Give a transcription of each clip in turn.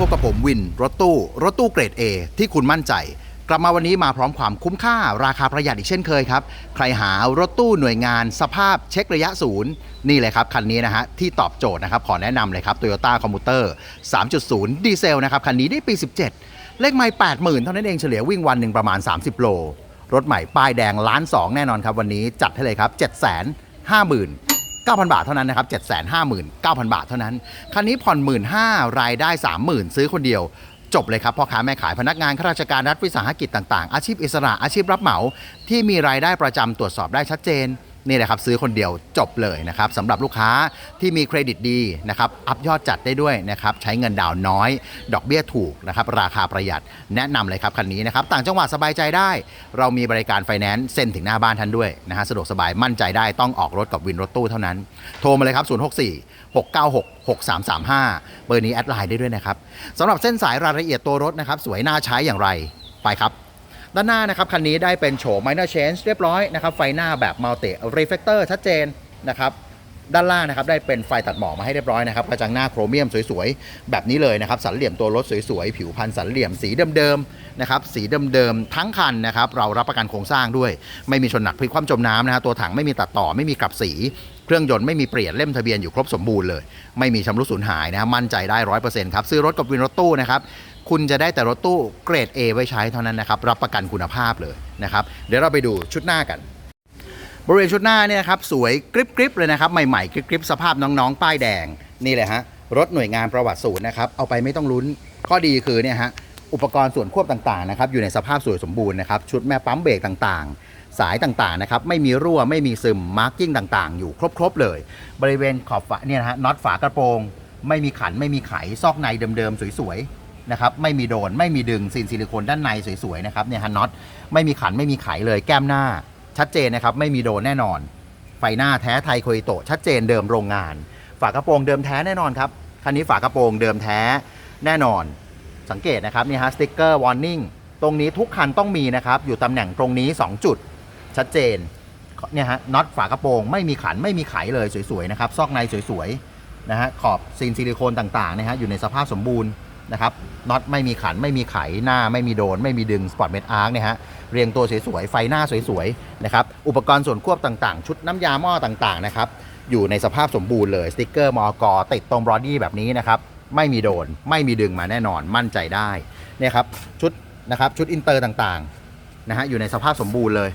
พบกับผมวิน รถตู้ รถตู้เกรด A ที่คุณมั่นใจ กลับมาวันนี้มาพร้อมความคุ้มค่า ราคาประหยัดอีกเช่นเคยครับ ใครหารถตู้หน่วยงาน สภาพเช็คระยะศูนย์นี่เลยครับ คันนี้นะฮะ ที่ตอบโจทย์นะครับ ขอแนะนำเลยครับ Toyota Commuter 3.0 ดีเซลนะครับ คันนี้ได้ปี 17 เลขไม่80,000 เท่านั้นเองเฉลี่ยวิ่งวันหนึ่งประมาณ 30 โลรถใหม่ป้ายแดงล้านสองแน่นอนครับวันนี้จัดให้เลยครับ7 5 0 0 0 0 9,000 บาทเท่านั้นนะครับ 759,000 บาทเท่านั้น คันนี้ผ่อน 1 5ื่นรายได้ 30,000 ซื้อคนเดียว จบเลยครับพ่อค้าแม่ขายพนักงานข้าราชการรัฐวิสาหกิจต่างๆ อาชีพอิสระอาชีพรับเหมา ที่มีรายได้ประจำตรวจสอบได้ชัดเจน นี่แหละครับซื้อคนเดียวจบเลยนะครับสำหรับลูกค้าที่มีเครดิตดีนะครับอัพยอดจัดได้ด้วยนะครับใช้เงินดาวน์น้อย ดอกเบี้ยถูกนะครับราคาประหยัดแนะนำเลยครับคันนี้นะครับต่างจังหวัดสบายใจได้ เรามีบริการไฟแนนซ์เซ็นถึงหน้าบ้านท่านด้วยนะฮะสะดวกสบายมั่นใจได้ต้องออกรถกับวินรถตู้เท่านั้น โทรมาเลยครับ 064 696 6335 เบอร์นี้แอดไลน์ได้ด้วยนะครับสำหรับเส้นสายรายละเอียดตัวรถนะครับสวยน่าใช้อย่างไรไปครับ ด้านหน้านะครับคันนี้ได้เป็นโฉม minor change เรียบร้อยนะครับไฟหน้าแบบ multi reflector ชัดเจนนะครับ ด้านล่างนะครับได้เป็นไฟตัดหมอกมาให้เรียบร้อยนะครับกระจังหน้าโครเมียมสวยๆ แบบนี้เลยนะครับสันเหลี่ยมตัวรถสวยๆ ผิวพันธ์สันเหลี่ยมสีเดิมๆนะครับสีเดิมๆทั้งคันนะครับเรารับประกันโครงสร้างด้วย ไม่มีชนหนักพลิกคว่ำจมน้ำนะฮะตัวถังไม่มีตัดต่อไม่มีกลับสีเครื่องยนต์ไม่มีเปลี่ยนเล่มทะเบียนอยู่ครบสมบูรณ์เลย ไม่มีชำรุดสูญหายนะฮะมั่นใจได้ร้อยเปอร์เซ็นต์ครับ ซื้อรถกับวินรถตู้นะครับ คุณจะได้แต่รถตู้เกรด A ไว้ใช้เท่านั้นนะครับ รับประกันคุณภาพเลยนะครับ เดี๋ยวเราไปดูชุดหน้ากัน บริเวณชุดหน้าเนี่ยนะครับสวยกริบกริบเลยนะครับใหม่ๆกริบกริบสภาพน้องๆ ป้ายแดงนี่เลยฮะรถหน่วยงานประวัติศูนย์นะครับเอาไปไม่ต้องลุ้นข้อดีคือเนี่ยฮะอุปกรณ์ส่วนควบต่างๆนะครับอยู่ในสภาพสวยสมบูรณ์นะครับชุดแม่ปั๊มเบรกต่างๆ สายต่างๆนะครับไม่มีรั่วไม่มีซึมมาร์กิ้งต่างๆ อยู่ครบๆเลย บริเวณขอบฝาเนี่ยนะฮะน็อตฝากระโปรง ไม่มีขันไม่มีไขซอกในเดิมๆสวยๆนะครับไม่มีโดนไม่มีดึงซีนซิลิโคนด้านในสวยๆนะครับเนี่ยฮะน็อตไม่มีขันไม่มีไขเลยแก้มหน้า ชัดเจนนะครับไม่มีโดนแน่นอน ไฟหน้าแท้ไทยโคอิโตะชัดเจนเดิมโรงงาน ฝากระโปรงเดิมแท้แน่นอนครับคันนี้ฝากระโปรงเดิมแท้แน่นอน สังเกตนะครับนี่ฮะสติ๊กเกอร์วอร์นิ่งตรงนี้ทุกคันต้องมีนะครับอยู่ตำแหน่งตรงนี้ 2 จุด ชัดเจนเนี่ยฮะน็อตฝากระโปรงไม่มีขันไม่มีไขเลยสวยๆนะครับซอกในสวยๆนะฮะขอบซีนซิลิโคนต่างๆนะฮะอยู่ในสภาพสมบูรณ์ นะครับน็อตไม่มีขันไม่มีไขหน้าไม่มีโดน ไม่มีดึงสปอร์ตเมทอาร์คเนี่ยฮะเรียงตัวสวยๆ ไฟหน้าสวยๆนะครับอุปกรณ์ส่วนควบต่างๆ ชุดน้ำยาหม้อต่างๆนะครับอยู่ในสภาพสมบูรณ์เลยสติ๊กเกอร์มอกติดตรงบอดี้แบบนี้นะครับไม่มีโดน ไม่มีดึงมาแน่นอนมั่นใจได้เนี่ยครับชุดนะครับชุดอินเตอร์ต่างๆนะฮะอยู่ในสภาพสมบูรณ์เลย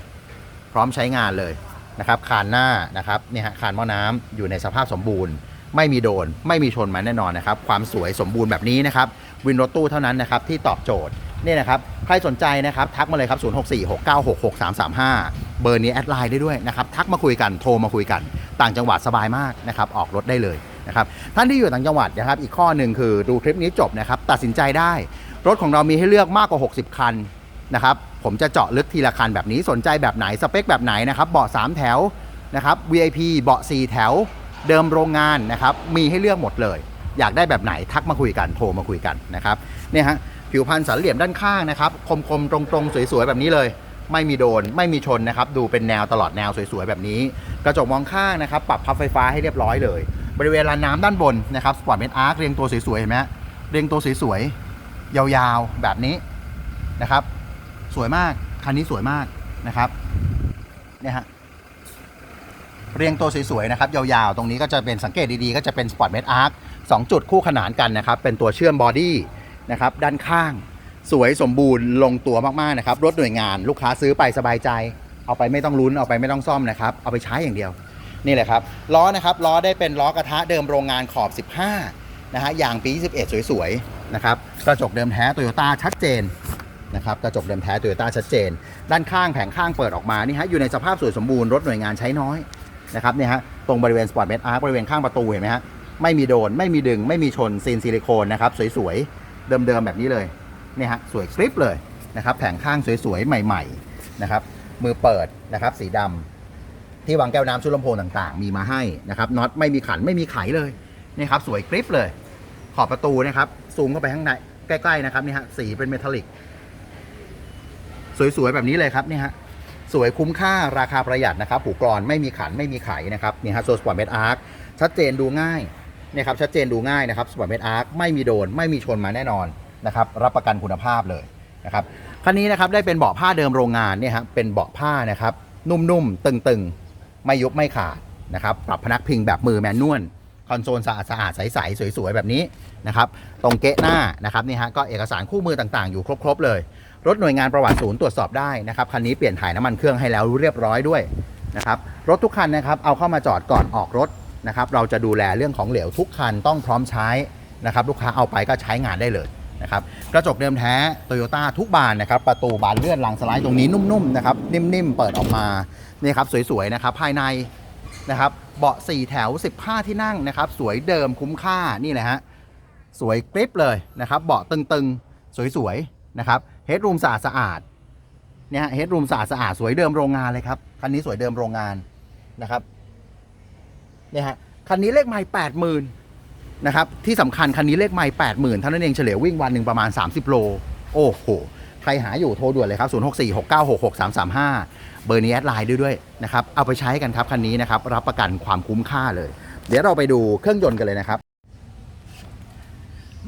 พร้อมใช้งานเลยนะครับคานหน้านะครับเนี่ยฮะคานหม้อน้ำอยู่ในสภาพสมบูรณ์ ไม่มีโดน ไม่มีชนมาแน่นอนนะครับ ความสวยสมบูรณ์แบบนี้นะครับวินรถตู้เท่านั้นนะครับที่ตอบโจทย์นี่นะครับใครสนใจนะครับทักมาเลยครับ 0646966335 เบอร์นี้แอดไลน์ได้ด้วยนะครับทักมาคุยกันโทรมาคุยกัน ต่างจังหวัดสบายมากนะครับออกรถได้เลยนะครับท่านที่อยู่ต่างจังหวัดนะครับอีกข้อหนึ่งคือดูคลิปนี้จบนะครับตัดสินใจได้ รถของเรามีให้เลือกมากกว่า 60 คันนะครับผมจะเจาะลึกทีละคันแบบนี้สนใจแบบไหนสเปคแบบไหนนะครับเบาะ3แถวนะครับ VIP เบาะ4แถว เดิมโรงงานนะครับมีให้เลือกหมดเลย อยากได้แบบไหนทักมาคุยกันโทรมาคุยกันนะครับเนี่ยฮะผิวพันธ์สันเหลี่ยมด้านข้างนะครับคมๆ ตรงๆ สวยๆ แบบนี้เลย ไม่มีโดนไม่มีชนนะครับดูเป็นแนวตลอดแนวสวยๆ แบบนี้ กระจกมองข้างนะครับปรับพับไฟฟ้าให้เรียบร้อยเลย บริเวณลานน้ำด้านบนนะครับสปอร์ตเมทอาร์คเรียงตัวสวยๆเห็นไหมเรียงตัวสวยๆยาวๆแบบนี้นะครับ สวยมากคันนี้สวยมากนะครับเนี่ยฮะ เรียงตัวสวยๆนะครับยาวๆ ตรงนี้ก็จะเป็นสังเกตดีๆ ก็จะเป็น Sport m a t Arc 2จุดคู่ขนานกันนะครับ เป็นตัวเชื่อมบอดี้นะครับด้านข้างสวยสมบูรณ์ลงตัวมากๆนะครับรถหน่วยงานลูกค้าซื้อไปสบายใจ เอาไปไม่ต้องลุ้นเอาไปไม่ต้องซ่อมนะครับเอาไปใช้อย่างเดียว นี่แหละครับล้อนะครับล้อได้เป็นล้อกระทะเดิมโรงงานขอบ 15นะฮะอย่างปี 21 สวยๆนะครับกระจกเดิมแท้โตโยต้าชัดเจนนะครับกระจกเดิมแท้โตโยต้าชัดเจน ด้านข้างแผงข้างเปิดออกมานี่ฮะอยู่ในสภาพสวยสมบูรณ์รถหน่วยงานใช้น้อย นะครับเนี่ยฮะตรงบริเวณสปอร์ตเมทอาร์บริเวณข้างประตูเห็นไหมฮะไม่มีโดนไม่มีดึง ไม่มีชนซีนซิลิโคนนะครับสวยๆ เดิมๆ แบบนี้เลยเนี่ยฮะสวยกริปเลยนะครับแผงข้างสวยๆ ใหม่ๆนะครับมือเปิดนะครับสีดำที่วางแก้วน้ำชุดลำโพงต่างๆ มีมาให้นะครับน็อตไม่มีขันไม่มีไขเลยนี่ครับสวยกริปเลย ขอบประตูนะครับซูมเข้าไปข้างในใกล้ๆนะครับนี่ฮะสีเป็นเมทัลลิก สวยๆ แบบนี้เลยครับเนี่ยฮะ สวยคุ้มค่าราคาประหยัดนะครับผูกรอนไม่มีขันไม่มีไขนะครับนี่ฮะโซสปอร์ตเมทอาร์คชัดเจนดูง่ายเนี่ยครับชัดเจนดูง่ายนะครับสปอร์ตเมดอาร์คไม่มีโดน ไม่มีชนมาแน่นอนนะครับรับประกันคุณภาพเลยนะครับคันนี้นะครับได้เป็นเบาะผ้าเดิมโรงงานเนี่ยครับเป็นเบาะผ้านะครับนุ่มๆตึงๆ ไม่ยุบไม่ขาดนะครับปรับพนักพิงแบบมือแมนนวลคอนโซลสะอาดสะอาดๆใสๆสวยๆ แบบนี้นะครับ ตรงเกะหน้านะครับนี่ฮะก็เอกสารคู่มือต่างๆ อยู่ครบ ๆ เลย รถหน่วยงานประวัติศูนย์ตรวจสอบได้นะครับคันนี้เปลี่ยนถ่ายน้ำมันเครื่องให้แล้วเรียบร้อยด้วยนะครับรถทุกคันนะครับเอาเข้ามาจอดก่อนออกรถนะครับเราจะดูแลเรื่องของเหลวทุกคันต้องพร้อมใช้นะครับลูกค้าเอาไปก็ใช้งานได้เลยนะครับกระจกเดิมแท้โตโยต้าทุกบานนะครับประตูบานเลื่อนหลังสไลด์ตรงนี้นุ่มๆนะครับนิ่มๆเปิดออกมานี่ครับสวยๆนะครับภายในนะครับเบาะ 4 แถว 15 ที่นั่งนะครับสวยเดิมคุ้มค่านี่แหละฮะสวยกริปเลยนะครับเบาะตึงๆ สวยๆนะครับ เฮดรูมสะอาดสะอาดเนี่ยฮะเฮดรูมสะอาดสะอาดสวยเดิมโรงงานเลยครับคันนี้สวยเดิมโรงงานนะครับเนี่ยฮะคันนี้เลขไม่แปดหมื่นนะครับที่สำคัญคันนี้เลขไม่แปดหมื่นเท่านั้นเองเฉลี่ยวิ่งวันหนึ่งประมาณ 30 โล โอ้โหใครหาอยู่โทรด่วนเลยครับ 0 6 4 6 9 6 6 3 3 5 เบอร์นี้แอดไลน์ด้วยด้วยนะครับเอาไปใช้กันครับคันนี้นะครับรับประกันความคุ้มค่าเลย เดี๋ยวเราไปดูเครื่องยนต์กันเลยนะครับ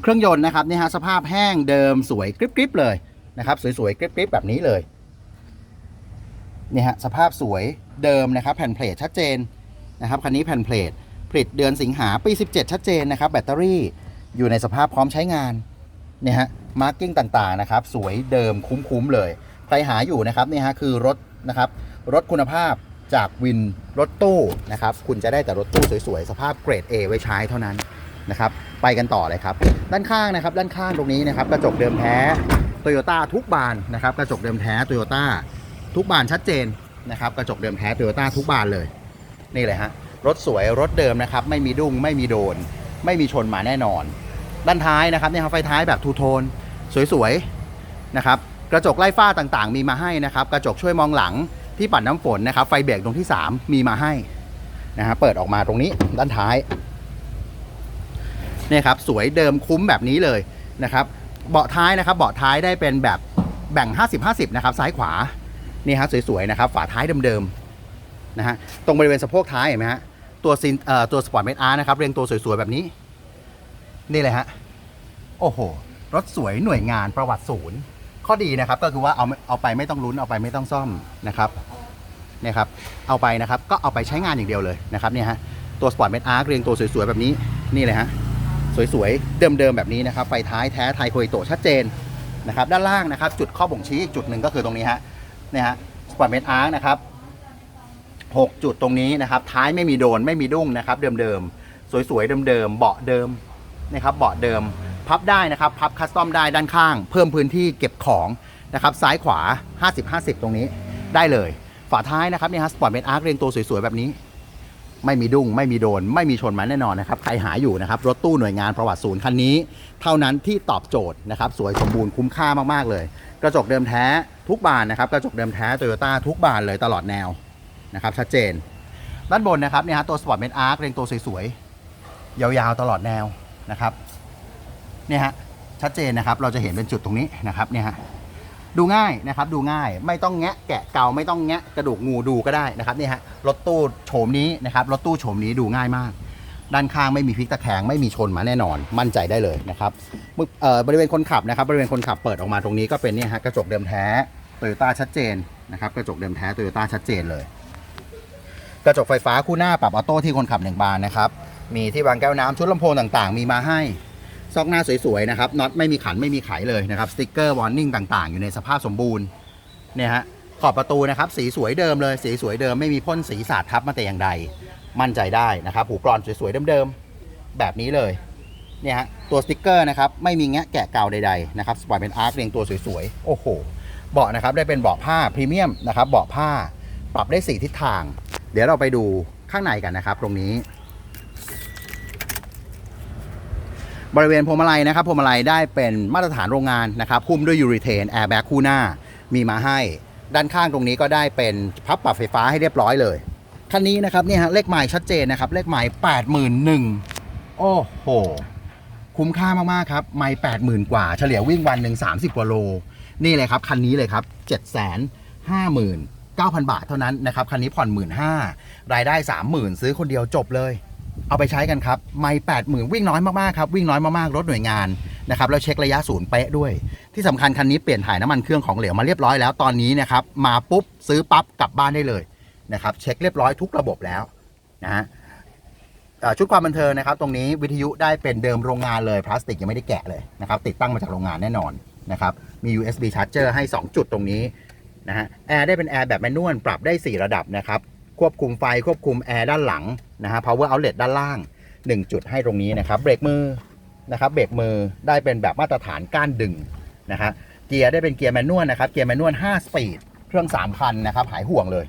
เครื่องยนต์นะครับนี่ฮะสภาพแห้งเดิมสวยกริบๆเลย นะครับ สวยๆกริบๆแบบนี้เลยนี่ฮะสภาพสวยเดิมนะครับ แผ่นเพลทชัดเจนนะครับคันนี้แผ่นเพลทผลิตเดือนสิงหาปี 17 ชัดเจนนะครับ แบตเตอรี่อยู่ในสภาพพร้อมใช้งานเนี่ยฮะมาร์กิ้งต่างๆนะครับ สวยเดิมคุ้มๆเลย ใครหาอยู่นะครับนี่ฮะคือรถนะครับรถคุณภาพจากวินรถตู้นะครับ คุณจะได้แต่รถตู้สวยๆ สภาพเกรด A ไว้ใช้เท่านั้นนะครับ ไปกันต่อเลยครับ ด้านข้างนะครับ ด้านข้างตรงนี้นะครับ กระจกเดิมแท้ โตโยต้าทุกบานนะครับกระจกเดิมแท้โตโยต้าทุกบานชัดเจนนะครับกระจกเดิมแท้โตโยต้าทุกบานเลย นี่เลยฮะรถสวยรถเดิมนะครับไม่มีดุ้งไม่มีโดน ไม่มีชนมาแน่นอน ด้านท้ายนะครับเนี่ยครับไฟท้ายแบบทูโทนสวยๆนะครับกระจกไล่ฝ้าต่างๆ มีมาให้นะครับกระจกช่วยมองหลังที่ปัดน้ำฝนนะครับไฟเบรกตรงที่ 3 มีมาให้นะฮะเปิดออกมาตรงนี้ด้านท้ายเนี่ยครับสวยเดิมคุ้มแบบนี้เลยนะครับ เบาะท้ายนะครับ เบาะท้ายได้เป็นแบบแบ่ง 50-50 นะครับ ซ้ายขวา นี่ฮะสวยๆนะครับ ฝาท้ายเดิมๆนะฮะ ตรงบริเวณสะโพกท้ายเห็นไหมฮะ ตัวซินเอ่อตัวสปอร์ตเมดอาร์นะครับ เรียงตัวสวยๆ แบบนี้ นี่เลยฮะ โอ้โห รถสวยหน่วยงานประวัติศูนย์ ข้อดีนะครับก็คือว่าเอาเอาไปไม่ต้องลุ้น เอาไปไม่ต้องซ่อมนะครับเนี่ยครับ เอาไปนะครับ ก็เอาไปใช้งานอย่างเดียวเลยนะครับเนี่ยฮะ ตัวสปอร์ตเมดอาร์เรียงตัวสวยๆ แบบนี้ นี่เลยฮะ สวยๆ เดิมๆ แบบนี้นะครับ ไฟท้ายแท้ไทยโคยโตชัดเจนนะครับ ด้านล่างนะครับ จุดข้อบ่งชี้จุดหนึ่งก็คือตรงนี้ฮะเนี่ยฮะสปอร์ตเมดอาร์นะครับหกจุดตรงนี้นะครับ ท้ายไม่มีโดนไม่มีดุ้งนะครับ เดิมๆ สวยๆ เดิมๆ เบาะเดิมนะครับ เบาะเดิม พับได้นะครับ พับคัสตอมได้ด้านข้าง เพิ่มพื้นที่เก็บของนะครับ ซ้ายขวา 50-50 ตรงนี้ได้เลย ฝาท้ายนะครับเนี่ยฮะสปอร์ตเมดอาร์เรียงตัวสวยๆ แบบนี้ ไม่มีดุ้งไม่มีโดน ไม่มีชนมาแน่นอนนะครับใครหาอยู่นะครับรถตู้หน่วยงานประวัติศูนย์คันนี้ เท่านั้นที่ตอบโจทย์นะครับสวยสมบูรณ์คุ้มค่ามากๆเลย กระจกเดิมแท้ทุกบานนะครับกระจกเดิมแท้โตโยต้าทุกบานเลยตลอดแนวนะครับชัดเจน ด้านบนนะครับเนี่ยฮะตัวสปอร์ตเมดอาร์คเรียงตัวสวยๆยาวๆตลอดแนวนะครับเนี่ยฮะชัดเจนนะครับเราจะเห็นเป็นจุดตรงนี้นะครับเนี่ยฮะ ดูง่ายนะครับดูง่ายไม่ต้องแงะแกะเกาไม่ต้องแงะกระดูกงูดูก็ได้นะครับนี่ฮะรถตู้โฉมนี้นะครับรถตู้โฉมนี้ดูง่ายมาก ด้านข้างไม่มีพลิกตะแคงไม่มีชนมาแน่นอนมั่นใจได้เลยนะครับบริเวณคนขับนะครับบริเวณคนขับเปิดออกมาตรงนี้ก็เป็นนี่ฮะกระจกเดิมแท้โตโยต้าชัดเจนนะครับกระจกเดิมแท้โตโยต้าชัดเจนเลย กระจกไฟฟ้าคู่หน้าปรับออโต้ที่คนขับหนึ่งบานนะครับมีที่วางแก้วน้ำชุดลำโพงต่างๆ มีมาให้ ซอกหน้าสวยๆนะครับน็อตไม่มีขันไม่มีไขเลยนะครับสติกเกอร์วอร์นิ่งต่างๆ อยู่ในสภาพสมบูรณ์เนี่ยฮะขอบประตูนะครับสีสวยเดิมเลยสีสวยเดิมไม่มีพ่นสีสาดทับมาแต่อย่างใด มั่นใจได้นะครับหูกรอนสวยๆเดิมๆแบบนี้เลยเนี่ยฮะตัวสติกเกอร์นะครับไม่มีแงะแกะเกาใดๆนะครับสปอยเป็นอาร์คเรียงตัวสวยๆโอ้โหเบาะนะครับได้เป็นเบาะผ้าพรีเมียมนะครับเบาะผ้าปรับได้สี่ทิศทาง เดี๋ยวเราไปดูข้างในกันนะครับ ตรงนี้ บริเวณพวงมาลัยนะครับพวงมาลัยได้เป็นมาตรฐานโรงงานนะครับหุ้มด้วยยูริเทนแอร์แบ็กคู่หน้ามีมาให้ ด้านข้างตรงนี้ก็ได้เป็นพับปรับไฟฟ้าให้เรียบร้อยเลยคันนี้นะครับเนี่ยฮะเลขหมายชัดเจนนะครับเลขหมายแปดหมื่นหนึ่งโอ้โหคุ้มค่ามากๆครับไม่แปดหมื่นกว่า เฉลี่ยวิ่งวันหนึ่งสามสิบกว่าโล นี่เลยครับคันนี้เลยครับเจ็ดแสนห้าหมื่นเก้าพันบาทเท่านั้นนะครับ คันนี้ผ่อนหมื่นห้ารายได้สามหมื่นซื้อคนเดียวจบเลย เอาไปใช้กันครับ ไม่แปดหมื่นวิ่งน้อยมากๆครับ วิ่งน้อยมากๆ รถหน่วยงานนะครับ แล้วเช็คระยะศูนย์เป๊ะด้วย ที่สำคัญคันนี้เปลี่ยนถ่ายน้ำมันเครื่องของเหลวมาเรียบร้อยแล้วตอนนี้นะครับ มาปุ๊บซื้อปั๊บกลับบ้านได้เลยนะครับ เช็คเรียบร้อยทุกระบบแล้วนะฮะชุดความบันเทิงนะครับ ตรงนี้วิทยุได้เป็นเดิมโรงงานเลยพลาสติกยังไม่ได้แกะเลยนะครับ ติดตั้งมาจากโรงงานแน่นอนนะครับ มี USB charger ให้ 2 จุดตรงนี้นะฮะแอร์ได้เป็นแอร์แบบแมนนวลปรับได้ 4 ระดับนะครับ ควบคุมไฟควบคุมแอร์ด้านหลัง นะฮะ power outlet ด้านล่าง 1 จุดให้ตรงนี้นะครับเบรกมือนะครับเบรกมือได้เป็นแบบมาตรฐานก้านดึงนะฮะเกียร์ได้เป็นเกียร์แมนนวลนะครับเกียร์แมนนวล5สปีดเครื่อง3,000นะครับหายห่วงเลย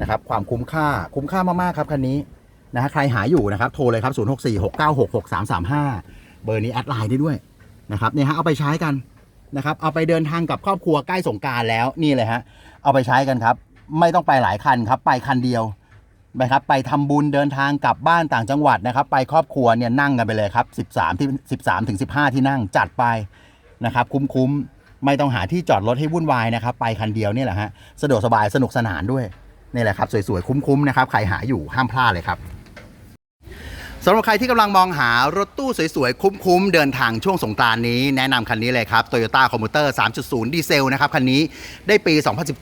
นะครับความคุ้มค่าคุ้มค่ามากๆครับคันนี้นะฮะใครหาอยู่นะครับโทรเลยครับ 0 6 4 6 9 6 6 3 3 5 เบอร์นี้แอดไลน์ได้ด้วยนะครับเนี่ยฮะเอาไปใช้กันนะครับเอาไปเดินทางกับครอบครัวใกล้สงการแล้วนี่เลยฮะเอาไปใช้กันครับ ไม่ต้องไปหลายคันครับ ไปคันเดียว นะครับไปทำบุญเดินทางกลับบ้านต่างจังหวัดนะครับ ไปครอบครัวเนี่ยนั่งกันไปเลยครับ 13 ที่ 13ถึง15 ที่นั่งจัดไปนะครับ คุ้มๆ ไม่ต้องหาที่จอดรถให้วุ่นวายนะครับ ไปคันเดียวนี่แหละฮะสะดวกสบายสนุกสนานด้วยนี่แหละครับ สวยๆ คุ้มๆนะครับใครหาอยู่ห้ามพลาดเลยครับสำหรับใครที่กำลังมองหารถตู้สวยๆ คุ้มๆ เดินทางช่วงสงกรานนี้ แนะนำคันนี้เลยครับ Toyota Commuter 3.0 ดีเซลนะครับ คันนี้ได้ปี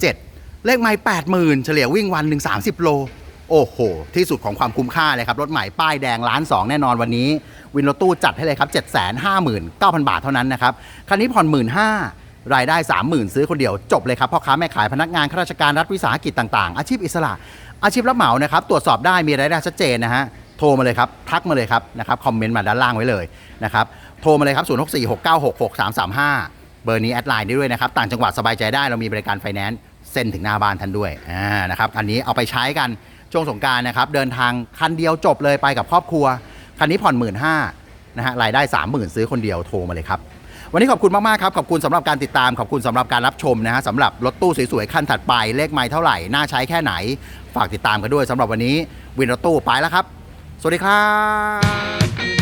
2017 เลขไมล์80,000 เฉลี่ยวิ่งวันหนึ่ง30 โล โอ้โห ที่สุดของความคุ้มค่าเลยครับ รถใหม่ป้ายแดงล้านสองแน่นอนวันนี้ วินรถตู้จัดให้เลยครับ 759,000 บาทเท่านั้นนะครับ คันนี้ผ่อน 15,000รายได้ 30,000 ซื้อคนเดียวจบเลยครับพ่อค้าแม่ขายพนักงานข้าราชการรัฐวิสาหกิจต่างๆ อาชีพอิสระ อาชีพรับเหมานะครับตรวจสอบได้มีรายได้ชัดเจนนะฮะโทรมาเลยครับทักมาเลยครับนะครับคอมเมนต์มาด้านล่างไว้เลยนะครับโทรมาเลยครับ0646966335เบอร์นี้แอดไลน์ได้ด้วยนะครับ ต่างจังหวัดสบายใจได้เรามีบริการไฟแนนซ์เซ็นถึงหน้าบ้านท่านด้วยนะครับอันนี้เอาไปใช้กัน ช่วงสงการนะครับ เดินทางคันเดียวจบเลยไปกับครอบครัว คันนี้ผ่อนหมื่นห้านะฮะรายได้ 30,000 ซื้อคนเดียวโทรมาเลยครับ วันนี้ขอบคุณมาก ๆ ครับ ขอบคุณสำหรับการติดตามขอบคุณสำหรับการรับชมนะฮะสำหรับรถตู้สวย ๆ คันถัดไป เลขไม้เท่าไหร่ น่าใช้แค่ไหน ฝากติดตามกันด้วยสำหรับวันนี้วินรถตู้ไปแล้วครับ สวัสดีครับ